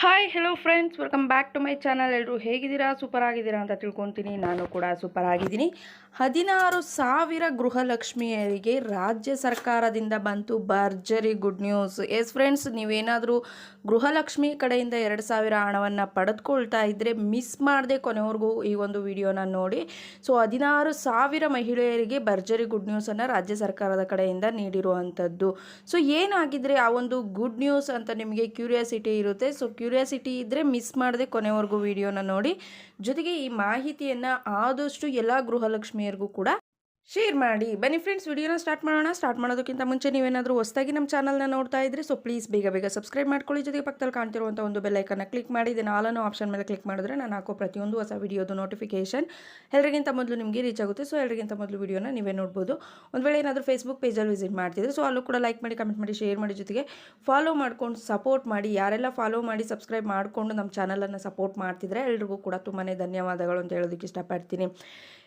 Hi hello friends welcome back to my channel ಎಲ್ಲರೂ ಹೇಗಿದ್ದೀರಾ? Super ಆಗಿದ್ದೀರಾ ಅಂತ ತಿಳ್ಕೊತೀನಿ. ನಾನು ಕೂಡ ಸೂಪರ್ ಆಗಿದ್ದೀನಿ. ಹದಿನಾರು ಸಾವಿರ ಗೃಹಲಕ್ಷ್ಮಿಯರಿಗೆ ರಾಜ್ಯ ಸರ್ಕಾರದಿಂದ ಬಂತು ಭರ್ಜರಿ ಗುಡ್ ನ್ಯೂಸ್ ಎಸ್ ಫ್ರೆಂಡ್ಸ್ ನೀವೇನಾದರೂ ಗೃಹಲಕ್ಷ್ಮಿ ಕಡೆಯಿಂದ ಎರಡು ಸಾವಿರ ಹಣವನ್ನು ಪಡೆದುಕೊಳ್ತಾ ಇದ್ದರೆ ಮಿಸ್ ಮಾಡದೆ ಕೊನೆವರೆಗೂ ಈ ಒಂದು ವಿಡಿಯೋನ ನೋಡಿ. ಸೊ ಹದಿನಾರು ಸಾವಿರ ಮಹಿಳೆಯರಿಗೆ ಭರ್ಜರಿ ಗುಡ್ ನ್ಯೂಸನ್ನು ರಾಜ್ಯ ಸರ್ಕಾರದ ಕಡೆಯಿಂದ ನೀಡಿರುವಂಥದ್ದು ಸೊ ಏನಾಗಿದ್ದರೆ ಆ ಒಂದು ಗುಡ್ ನ್ಯೂಸ್ ಅಂತ ನಿಮಗೆ ಕ್ಯೂರಿಯಾಸಿಟಿ ಇರುತ್ತೆ. ಸೊ ಕ್ಯೂರಿಯಾಸಿಟಿ ಇದ್ದರೆ ಮಿಸ್ ಮಾಡದೆ ಕೊನೆವರೆಗೂ ವಿಡಿಯೋನ ನೋಡಿ. ಜೊತೆಗೆ ಈ ಮಾಹಿತಿಯನ್ನು ಆದಷ್ಟು ಎಲ್ಲ ಗೃಹಲಕ್ಷ್ಮಿಯರಿಗೂ ಕೂಡ ಶೇರ್ ಮಾಡಿ. ಬನ್ನಿ ಫ್ರೆಂಡ್ಸ್ ವಿಡಿಯೋನ ಸ್ಟಾರ್ಟ್ ಮಾಡೋಣ. ಸ್ಟಾರ್ಟ್ ಮಾಡೋದಕ್ಕಿಂತ ಮುಂಚೆ ನೀವೇನಾದರೂ ಹೊಸದಾಗಿ ನಮ್ಮ ಚಾನಲ್ನ ನೋಡ್ತಾ ಇದ್ರೆ ಸೊ ಪ್ಲೀಸ್ ಬೇಗ ಬೇಗ ಸಬ್ಸ್ಕ್ರೈಬ್ ಮಾಡ್ಕೊಳ್ಳಿ. ಜೊತೆಗೆ ಪಕ್ಕದಲ್ಲಿ ಕಾಣ್ತಿರುವಂಥ ಒಂದು ಬೆಲ್ಲೈಕನ್ನ ಕ್ಲಿಕ್ ಮಾಡಿ. ಇದನ್ನು ಆಲನ್ನು ಆಪ್ಷನ್ ಮೇಲೆ ಕ್ಲಿಕ್ ಮಾಡಿದ್ರೆ ನಾನು ಹಾಕೋ ಪ್ರತಿಯೊಂದು ಹೊಸ ವಿಡಿಯೋದು ನೋಟಿಫಿಕೇಷನ್ ಎಲ್ಲರಿಗಿಂತ ಮೊದಲು ನಿಮಗೆ ರೀಚ್ ಆಗುತ್ತೆ. ಸೊ ಎಲ್ಲರಿಗಿಂತ ಮೊದಲು ವಿಡಿಯೋನ ನೀವೇ ನೋಡ್ಬೋದು. ಒಂದು ವೇಳೆ ಏನಾದರೂ ಫೇಸ್ಬುಕ್ ಪೇಜಲ್ಲಿ ವಿಸಿಟ್ ಮಾಡ್ತಿದ್ರೆ ಸೊ ಅಲ್ಲೂ ಕೂಡ ಲೈಕ್ ಮಾಡಿ ಕಮೆಂಟ್ ಮಾಡಿ ಶೇರ್ ಮಾಡಿ. ಜೊತೆಗೆ ಫಾಲೋ ಮಾಡ್ಕೊಂಡು ಸಪೋರ್ಟ್ ಮಾಡಿ. ಯಾರೆಲ್ಲ ಫಾಲೋ ಮಾಡಿ ಸಬ್ಸ್ಕ್ರೈಬ್ ಮಾಡಿಕೊಂಡು ನಮ್ಮ ಚಾನಲನ್ನು ಸಪೋರ್ಟ್ ಮಾಡ್ತಿದ್ರೆ ಎಲ್ರಿಗೂ ಕೂಡ ತುಂಬಾ ಧನ್ಯವಾದಗಳು ಅಂತ ಹೇಳೋದಕ್ಕೆ ಇಷ್ಟಪಡ್ತೀನಿ.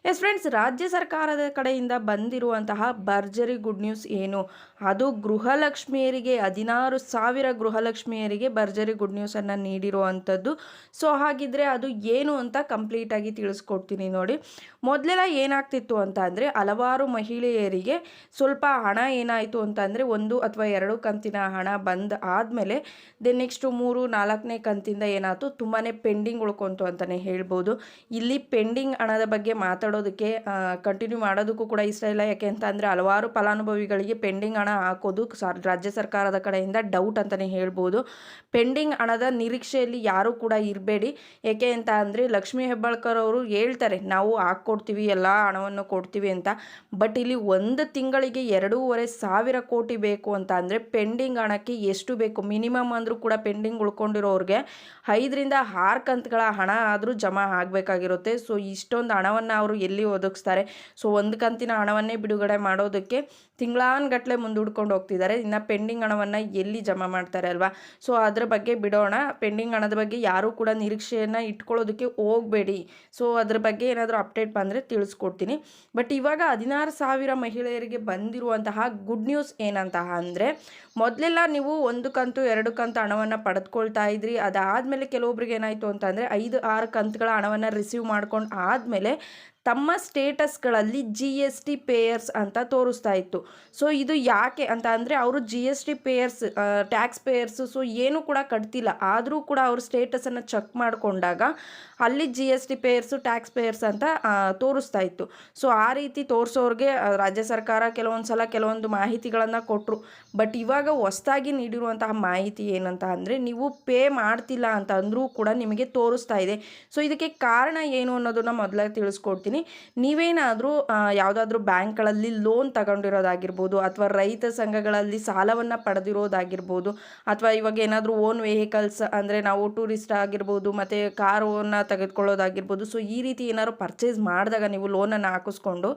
ಎಸ್ ಫ್ರೆಂಡ್ಸ್ ರಾಜ್ಯ ಸರ್ಕಾರದ ಕಡೆಯಿಂದ ಬಂದಿರುವಂತಹ ಭರ್ಜರಿ ಗುಡ್ ನ್ಯೂಸ್ ಏನು? ಅದು ಗೃಹಲಕ್ಷ್ಮಿಯರಿಗೆ, ಹದಿನಾರು ಸಾವಿರ ಗೃಹಲಕ್ಷ್ಮಿಯರಿಗೆ ಭರ್ಜರಿ ಗುಡ್ ನ್ಯೂಸನ್ನು ನೀಡಿರುವಂಥದ್ದು. ಸೊ, ಹಾಗಿದ್ರೆ ಅದು ಏನು ಅಂತ ಕಂಪ್ಲೀಟಾಗಿ ತಿಳಿಸ್ಕೊಡ್ತೀನಿ ನೋಡಿ. ಮೊದಲೆಲ್ಲ ಏನಾಗ್ತಿತ್ತು ಅಂತ ಅಂದರೆ, ಹಲವಾರು ಮಹಿಳೆಯರಿಗೆ ಸ್ವಲ್ಪ ಹಣ ಏನಾಯಿತು ಅಂತ ಅಂದರೆ, ಒಂದು ಅಥವಾ ಎರಡು ಕಂತಿನ ಹಣ ಬಂದ ಆದಮೇಲೆ ದೆನ್ ನೆಕ್ಸ್ಟು ಮೂರು, ನಾಲ್ಕನೇ ಕಂತಿಂದ ಏನಾಯ್ತು? ತುಂಬಾ ಪೆಂಡಿಂಗ್ ಉಳ್ಕೊಂತು ಅಂತಲೇ ಹೇಳ್ಬೋದು. ಇಲ್ಲಿ ಪೆಂಡಿಂಗ್ ಹಣದ ಬಗ್ಗೆ ಮಾತಾಡೋದಕ್ಕೆ ಕಂಟಿನ್ಯೂ ಮಾಡೋದಕ್ಕೂ ಕೂಡ ಇಷ್ಟ ಇಲ್ಲ ಯಾಕೆ ಅಂತ ಅಂದರೆ ಹಲವಾರು ಫಲಾನುಭವಿಗಳಿಗೆ ಪೆಂಡಿಂಗ್ ಹಣ ಹಾಕೋದು ರಾಜ್ಯ ಸರ್ಕಾರದ ಕಡೆಯಿಂದ ಡೌಟ್ ಅಂತಲೇ ಹೇಳ್ಬೋದು. ಪೆಂಡಿಂಗ್ ಹಣದ ನಿರೀಕ್ಷೆಯಲ್ಲಿ ಯಾರೂ ಕೂಡ ಇರಬೇಡಿ. ಏಕೆ ಅಂತ ಅಂದರೆ ಲಕ್ಷ್ಮೀ ಹೆಬ್ಬಾಳ್ಕರ್ ಅವರು ಹೇಳ್ತಾರೆ, ನಾವು ಹಾಕ್ಕೊಡ್ತೀವಿ, ಎಲ್ಲ ಹಣವನ್ನು ಕೊಡ್ತೀವಿ ಅಂತ. ಬಟ್ ಇಲ್ಲಿ ಒಂದು ತಿಂಗಳಿಗೆ ಎರಡೂವರೆ ಸಾವಿರ ಕೋಟಿ ಬೇಕು ಅಂತ ಅಂದರೆ ಪೆಂಡಿಂಗ್ ಹಣಕ್ಕೆ ಎಷ್ಟು ಬೇಕು? ಮಿನಿಮಮ್ ಅಂದರೂ ಕೂಡ ಪೆಂಡಿಂಗ್ ಉಳ್ಕೊಂಡಿರೋರಿಗೆ ಐದರಿಂದ ಆರು ಕಂತುಗಳ ಹಣ ಆದರೂ ಜಮಾ ಆಗಬೇಕಾಗಿರುತ್ತೆ. ಸೊ ಇಷ್ಟೊಂದು ಹಣವನ್ನು ಅವರು ಎಲ್ಲಿ ಒದಗಿಸ್ತಾರೆ? ಸೊ ಒಂದು ಕಂತಿನ ಹಣವನ್ನೇ ಬಿಡುಗಡೆ ಮಾಡೋದಕ್ಕೆ ತಿಂಗಳಾನ್ಗಟ್ಟಲೆ ಮುಂದೂಡ್ಕೊಂಡು ಹೋಗ್ತಿದ್ದಾರೆ. ಇನ್ನು ಪೆಂಡಿಂಗ್ ಹಣವನ್ನು ಎಲ್ಲಿ ಜಮಾ ಮಾಡ್ತಾರೆ ಅಲ್ವಾ? ಸೊ ಅದ್ರ ಬಗ್ಗೆ ಬಿಡೋಣ. ಪೆಂಡಿಂಗ್ ಹಣದ ಬಗ್ಗೆ ಯಾರೂ ಕೂಡ ನಿರೀಕ್ಷೆಯನ್ನು ಇಟ್ಕೊಳ್ಳೋದಕ್ಕೆ ಹೋಗಬೇಡಿ. ಸೊ ಅದ್ರ ಬಗ್ಗೆ ಏನಾದರೂ ಅಪ್ಡೇಟ್ ಬಂದರೆ ತಿಳಿಸ್ಕೊಡ್ತೀನಿ. ಬಟ್ ಇವಾಗ ಹದಿನಾರು ಸಾವಿರ ಮಹಿಳೆಯರಿಗೆ ಬಂದಿರುವಂತಹ ಗುಡ್ ನ್ಯೂಸ್ ಏನಂತಹ ಅಂದರೆ, ಮೊದಲೆಲ್ಲ ನೀವು ಒಂದು ಕಂತು, ಎರಡು ಕಂತು ಹಣವನ್ನು ಪಡೆದುಕೊಳ್ತಾ ಇದ್ರಿ. ಅದಾದಮೇಲೆ ಕೆಲವೊಬ್ರಿಗೆ ಏನಾಯಿತು ಅಂತಂದರೆ ಐದು, ಆರು ಕಂತುಗಳ ಹಣವನ್ನು ರಿಸೀವ್ ಮಾಡ್ಕೊಂಡು ಆದಮೇಲೆ ತಮ್ಮ ಸ್ಟೇಟಸ್ಗಳಲ್ಲಿ ಜಿ ಎಸ್ ಟಿ ಪೇಯರ್ಸ್ ಅಂತ ತೋರಿಸ್ತಾ ಇತ್ತು. ಸೊ ಇದು ಯಾಕೆ ಅಂತ ಅಂದರೆ ಅವರು G S T payers tax payers so ಏನೂ ಕೂಡ ಕಟ್ತಿಲ್ಲ. ಆದರೂ ಕೂಡ ಅವ್ರ ಸ್ಟೇಟಸನ್ನು ಚೆಕ್ ಮಾಡಿಕೊಂಡಾಗ ಅಲ್ಲಿ G S T payers tax payers ಅಂತ ತೋರಿಸ್ತಾ ಇತ್ತು. ಸೊ ಆ ರೀತಿ ತೋರಿಸೋರಿಗೆ ರಾಜ್ಯ ಸರ್ಕಾರ ಕೆಲವೊಂದು ಸಲ ಕೆಲವೊಂದು ಮಾಹಿತಿಗಳನ್ನು ಕೊಟ್ಟರು ಬಟ್ ಇವಾಗ ಹೊಸ್ದಾಗಿ ನೀಡಿರುವಂತಹ ಮಾಹಿತಿ ಏನಂತ ಅಂದರೆ ನೀವು ಪೇ ಮಾಡ್ತಿಲ್ಲ ಅಂತ ಅಂದರೂ ಕೂಡ ನಿಮಗೆ ತೋರಿಸ್ತಾ ಇದೆ. ಸೊ ಇದಕ್ಕೆ ಕಾರಣ ಏನು ಅನ್ನೋದನ್ನು ಮೊದಲಾಗಿ ತಿಳಿಸ್ಕೊಡ್ತೀನಿ. ನೀವೇನಾದರೂ ಯಾವುದಾದ್ರೂ ಬ್ಯಾಂಕ್ಗಳಲ್ಲಿ ಲೋನ್ ತಗೊಂಡಿರೋದಾಗಿರ್ಬೋದು, ಅಥವಾ ರೈತ ಸಂಘಗಳಲ್ಲಿ ಸಾಲವನ್ನು ಪಡೆದಿರೋದಾಗಿರ್ಬೋದು, ಅಥವಾ ಇವಾಗ ಏನಾದರೂ ಓನ್ ವೆಹಿಕಲ್ಸ್ ಅಂದರೆ ನಾವು ಟೂರಿಸ್ಟ್ ಆಗಿರ್ಬೋದು, ಮತ್ತು ಕಾರನ್ನು ತೆಗೆದುಕೊಳ್ಳೋದಾಗಿರ್ಬೋದು, ಸೊ ಈ ರೀತಿ ಏನಾದ್ರು ಪರ್ಚೇಸ್ ಮಾಡಿದಾಗ ನೀವು ಲೋನನ್ನು ಹಾಕಿಸ್ಕೊಂಡು,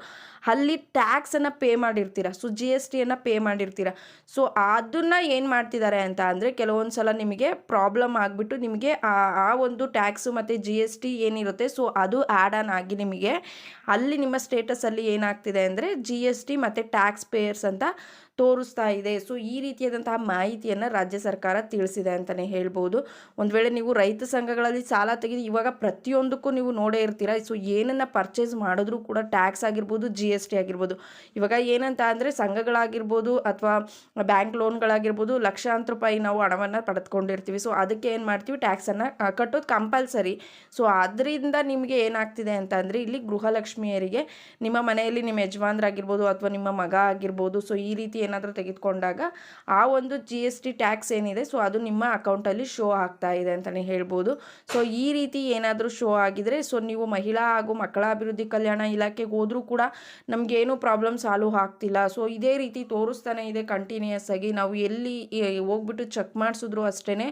ಅಲ್ಲಿ ಟ್ಯಾಕ್ಸನ್ನು ಪೇ ಮಾಡಿರ್ತೀರ? ಸೊ ಜಿ ಎಸ್ ಟಿಯನ್ನು ಪೇ ಮಾಡಿರ್ತೀರ? ಸೊ ಅದನ್ನು ಏನು ಮಾಡ್ತಿದ್ದಾರೆ ಅಂತ ಅಂದರೆ ಕೆಲವೊಂದು ಸಲ ನಿಮಗೆ ಪ್ರಾಬ್ಲಮ್ ಆಗಿಬಿಟ್ಟು ನಿಮಗೆ ಆ ಒಂದು ಟ್ಯಾಕ್ಸು ಮತ್ತು ಜಿ ಎಸ್ ಟಿ ಏನಿರುತ್ತೆ, ಸೊ ಅದು ಆ್ಯಡ್ ಆನ್ ಆಗಿ ನಿಮಗೆ ಅಲ್ಲಿ ನಿಮ್ಮ ಸ್ಟೇಟಸಲ್ಲಿ ಏನಾಗ್ತಿದೆ ಅಂದರೆ ಜಿ ಎಸ್ ಟಿ ಮತ್ತು ಟ್ಯಾಕ್ಸ್ ಪೇಯರ್ಸ್ ಅಂತ ತೋರಿಸ್ತಾ ಇದೆ. ಸೊ, ಈ ರೀತಿಯಾದಂತಹ ಮಾಹಿತಿಯನ್ನು ರಾಜ್ಯ ಸರ್ಕಾರ ತಿಳಿಸಿದೆ ಅಂತಲೇ ಹೇಳ್ಬೋದು. ಒಂದು ವೇಳೆ ನೀವು ರೈತ ಸಂಘಗಳಲ್ಲಿ ಸಾಲ ತೆಗೆದು ಇವಾಗ ಪ್ರತಿಯೊಂದಕ್ಕೂ ನೀವು ನೋಡೇ ಇರ್ತೀರ? ಸೊ, ಏನನ್ನು ಪರ್ಚೇಸ್ ಮಾಡಿದ್ರೂ ಕೂಡ ಟ್ಯಾಕ್ಸ್ ಆಗಿರ್ಬೋದು ಜಿ ಎಸ್ ಟಿ ಆಗಿರ್ಬೋದು. ಇವಾಗ ಏನಂತ ಅಂದರೆ ಸಂಘಗಳಾಗಿರ್ಬೋದು ಅಥವಾ ಬ್ಯಾಂಕ್ ಲೋನ್ಗಳಾಗಿರ್ಬೋದು ಲಕ್ಷಾಂತರ ರೂಪಾಯಿ ನಾವು ಹಣವನ್ನು ಪಡೆದುಕೊಂಡಿರ್ತೀವಿ. ಸೊ, ಅದಕ್ಕೆ ಏನು ಮಾಡ್ತೀವಿ? ಟ್ಯಾಕ್ಸನ್ನು ಕಟ್ಟೋದು ಕಂಪಲ್ಸರಿ. ಸೊ ಅದರಿಂದ ನಿಮಗೆ ಏನಾಗ್ತಿದೆ ಅಂತ ಅಂದರೆ ಇಲ್ಲಿ ಗೃಹಲಕ್ಷ್ಮಿಯರಿಗೆ ನಿಮ್ಮ ಮನೆಯಲ್ಲಿ ನಿಮ್ಮ ಯಜಮಾನ್ರಾಗಿರ್ಬೋದು ಅಥವಾ ನಿಮ್ಮ ಮಗ ಆಗಿರ್ಬೋದು. ಸೊ, ಈ ರೀತಿ ಏನಾದರೂ ತೆಗೆದುಕೊಂಡಾಗ ಆ ಒಂದು ಜಿ ಎಸ್ ಟಿ ಟ್ಯಾಕ್ಸ್ ಏನಿದೆ ಸೊ ಅದು ನಿಮ್ಮ ಅಕೌಂಟಲ್ಲಿ ಶೋ ಆಗ್ತಾ ಇದೆ ಅಂತಲೇ ಹೇಳ್ಬೋದು. ಸೊ ಈ ರೀತಿ ಏನಾದರೂ ಶೋ ಆಗಿದರೆ ಸೊ ನೀವು ಮಹಿಳಾ ಹಾಗೂ ಮಕ್ಕಳ ಅಭಿವೃದ್ಧಿ ಕಲ್ಯಾಣ ಇಲಾಖೆಗೆ ಹೋದರೂ ಕೂಡ ನಮಗೇನು ಪ್ರಾಬ್ಲಮ್ ಸಾಲ್ವ್ ಆಗ್ತಿಲ್ಲ. ಸೊ ಇದೇ ರೀತಿ ತೋರಿಸ್ತಾನೆ ಇದೆ ಕಂಟಿನ್ಯೂಯಸ್ ಆಗಿ. ನಾವು ಎಲ್ಲಿ ಹೋಗ್ಬಿಟ್ಟು ಚೆಕ್ ಮಾಡಿಸಿದ್ರು ಅಷ್ಟೇ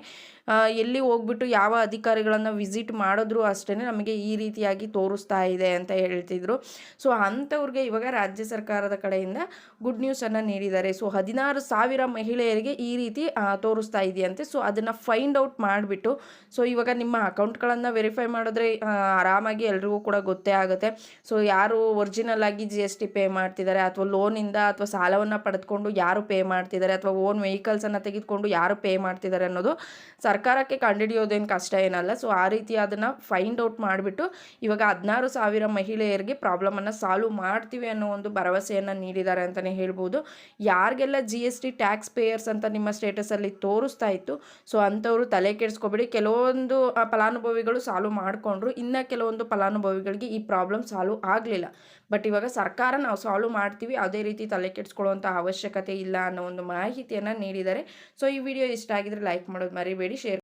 ಎಲ್ಲಿ ಹೋಗ್ಬಿಟ್ಟು ಯಾವ ಅಧಿಕಾರಿಗಳನ್ನು ವಿಸಿಟ್ ಮಾಡಿದ್ರು ಅಷ್ಟೇ ನಮಗೆ ಈ ರೀತಿಯಾಗಿ ತೋರಿಸ್ತಾ ಇದೆ ಅಂತ ಹೇಳ್ತಿದ್ರು. ಸೊ ಅಂಥವ್ರಿಗೆ ಇವಾಗ ರಾಜ್ಯ ಸರ್ಕಾರದ ಕಡೆಯಿಂದ ಗುಡ್ ನ್ಯೂಸನ್ನು ನೀಡಿದ್ದಾರೆ. ಸೊ ಹದಿನಾರು ಸಾವಿರ ಮಹಿಳೆಯರಿಗೆ ಈ ರೀತಿ ತೋರಿಸ್ತಾ ಇದೆಯಂತೆ. ಸೊ ಅದನ್ನು ಫೈಂಡ್ ಔಟ್ ಮಾಡಿಬಿಟ್ಟು ಸೊ ಇವಾಗ ನಿಮ್ಮ ಅಕೌಂಟ್ಗಳನ್ನು ವೆರಿಫೈ ಮಾಡಿದ್ರೆ ಆರಾಮಾಗಿ ಎಲ್ರಿಗೂ ಕೂಡ ಗೊತ್ತೇ ಆಗುತ್ತೆ. ಸೊ ಯಾರು ಒರಿಜಿನಲ್ ಆಗಿ ಜಿ ಎಸ್ ಟಿ ಪೇ ಮಾಡ್ತಿದ್ದಾರೆ, ಅಥವಾ ಲೋನಿಂದ ಅಥವಾ ಸಾಲವನ್ನು ಪಡೆದುಕೊಂಡು ಯಾರು ಪೇ ಮಾಡ್ತಿದ್ದಾರೆ, ಅಥವಾ ಓನ್ ವೆಹಿಕಲ್ಸನ್ನು ತೆಗೆದುಕೊಂಡು ಯಾರು ಪೇ ಮಾಡ್ತಿದ್ದಾರೆ ಅನ್ನೋದು ಸರ್ಕಾರ ಸರ್ಕಾರಕ್ಕೆ ಕಂಡುಹಿಡಿಯೋದೇನು ಕಷ್ಟ ಏನಲ್ಲ. ಸೊ ಆ ರೀತಿ ಅದನ್ನು ಫೈಂಡ್ ಔಟ್ ಮಾಡಿಬಿಟ್ಟು, ಇವಾಗ ಹದಿನಾರು ಸಾವಿರ ಮಹಿಳೆಯರಿಗೆ ಪ್ರಾಬ್ಲಮನ್ನು ಸಾಲ್ವ್ ಮಾಡ್ತೀವಿ ಅನ್ನೋ ಒಂದು ಭರವಸೆಯನ್ನು ನೀಡಿದ್ದಾರೆ ಅಂತಲೇ ಹೇಳ್ಬೋದು. ಯಾರಿಗೆಲ್ಲ G S T tax payers ಅಂತ ನಿಮ್ಮ ಸ್ಟೇಟಸಲ್ಲಿ ತೋರಿಸ್ತಾ ಇತ್ತು ಸೊ ಅಂಥವರು ತಲೆ ಕೆಡಿಸ್ಕೊಬೇಡಿ. ಕೆಲವೊಂದು ಫಲಾನುಭವಿಗಳು ಸಾಲ್ವ್ ಮಾಡಿಕೊಂಡ್ರು. ಇನ್ನು ಕೆಲವೊಂದು ಫಲಾನುಭವಿಗಳಿಗೆ ಈ ಪ್ರಾಬ್ಲಮ್ ಸಾಲ್ವ್ ಆಗಲಿಲ್ಲ. ಬಟ್ ಇವಾಗ ಸರ್ಕಾರ ನಾವು ಸಾಲ್ವ್ ಮಾಡ್ತೀವಿ, ಅದೇ ರೀತಿ ತಲೆ ಕೆಡಿಸ್ಕೊಳ್ಳುವಂಥ ಅವಶ್ಯಕತೆ ಇಲ್ಲ ಅನ್ನೋ ಒಂದು ಮಾಹಿತಿಯನ್ನು ನೀಡಿದ್ದಾರೆ. ಸೊ ಈ ವಿಡಿಯೋ ಇಷ್ಟ ಆಗಿದ್ರೆ ಲೈಕ್ ಮಾಡೋದು ಮರಿಬೇಡಿ ಶೇರ್